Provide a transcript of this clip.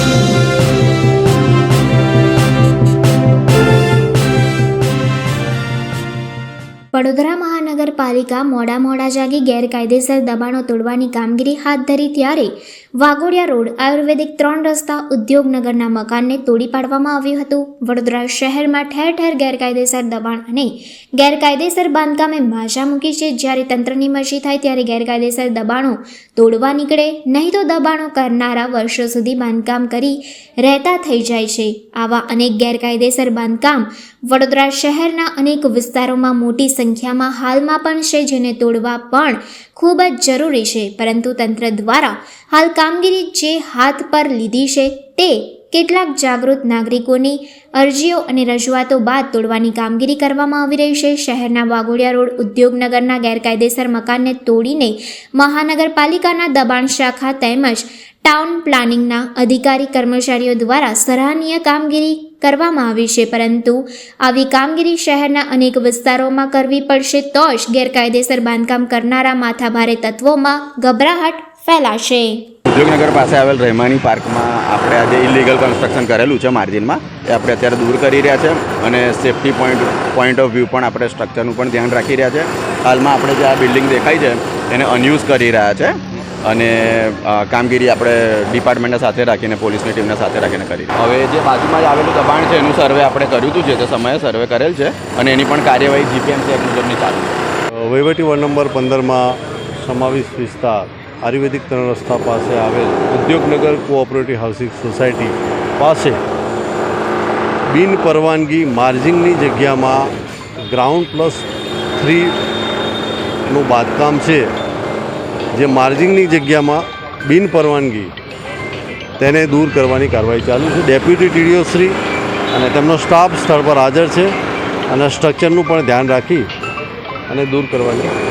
Thank you. Vadodara મહાનગરપાલિકા મોડા મોડા જાગી ગેરકાયદેસર દબાણો તોડવાની કામગીરી હાથ ધરી ત્યારે વાઘોડિયા રોડ આયુર્વેદિક ત્રણ રસ્તા ઉદ્યોગનગરના મકાનને તોડી પાડવામાં આવ્યું હતું. વડોદરા શહેરમાં ઠેર ઠેર ગેરકાયદેસર દબાણ અને ગેરકાયદેસર બાંધકામે માજા મૂકી છે. જ્યારે તંત્રની મરજી થાય ત્યારે ગેરકાયદેસર દબાણો તોડવા નીકળે. નહીં તો દબાણો કરનારા વર્ષો સુધી બાંધકામ કરી રહેતા થઈ જાય છે. આવા અનેક ગેરકાયદેસર બાંધકામ વડોદરા શહેરના અનેક વિસ્તારોમાં મોટી સંખ્યામાં હાલમાં પણ છે જેને તોડવા પણ ખૂબ જ જરૂરી છે. પરંતુ તંત્ર દ્વારા હાલ કામગીરી જે હાથ પર લીધી છે તે કેટલાક જાગૃત નાગરિકોની અરજીઓ અને રજૂઆતો બાદ તોડવાની કામગીરી કરવામાં આવી રહી છે. શહેરના વાઘોડિયા રોડ ઉદ્યોગનગરના ગેરકાયદેસર મકાનને તોડીને મહાનગરપાલિકાના દબાણ શાખા તેમજ ટાઉન પ્લાનિંગના અધિકારી કર્મચારીઓ દ્વારા સરાહનીય કામગીરી કરવામાં આવી છે, પરંતુ આવી કામગીરી શહેરના અનેક વિસ્તારોમાં કરવી પડશે તો જ ગેરકાયદેસર બાંધકામ કરનારા માથાભારે તત્વોમાં ગભરાહટ ફેલાશે. ઉદ્યોગનગર પાસે આવેલ રહેમાની પાર્કમાં આપણે આજે ઇલીગલ કન્સ્ટ્રક્શન કરેલું છે માર્જિનમાં. એ આપણે અત્યારે દૂર કરી રહ્યા છે અને safety point point of view પણ આપણે સ્ટ્રક્ચરનું પણ ધ્યાન રાખી રહ્યા છે. હાલમાં આપણે જે આ બિલ્ડિંગ દેખાય છે, એને અનયુઝ કરી રહ્યા છે. અને કામગીરી આપણે ડિપાર્ટમેન્ટના સાથે રાખીને, પોલીસની ટીમને સાથે રાખીને કરી. હવે જે બાજુમાં જ આવેલું દબાણ છે, એનું સર્વે આપણે કર્યું હતું જે તે સમયે સર્વે કરેલ છે અને એની પણ કાર્યવાહી જીપીએમસી એક મુજબની ચાલુ છે. વહીવટી વોર્ડ નંબર પંદરમાં સમાવિષ્ટ વિસ્તાર, આયુર્વેદિક ત્રણ રસ્તા પાસે આવેલ ઉદ્યોગનગર કોઓપરેટિવ હાઉસિંગ સોસાયટી પાસે બિન પરવાનગી માર્જિંગની જગ્યામાં ગ્રાઉન્ડ પ્લસ થ્રીનું બાંધકામ છે. જે માર્જિંગની જગ્યામાં બિન પરવાનગી તેને દૂર કરવાની કાર્યવાહી ચાલુ છે. ડેપ્યુટી ટીડીઓ શ્રી અને તેમનો સ્ટાફ સ્થળ પર હાજર છે અને સ્ટ્રક્ચરનું પણ ધ્યાન રાખી અને દૂર કરવાની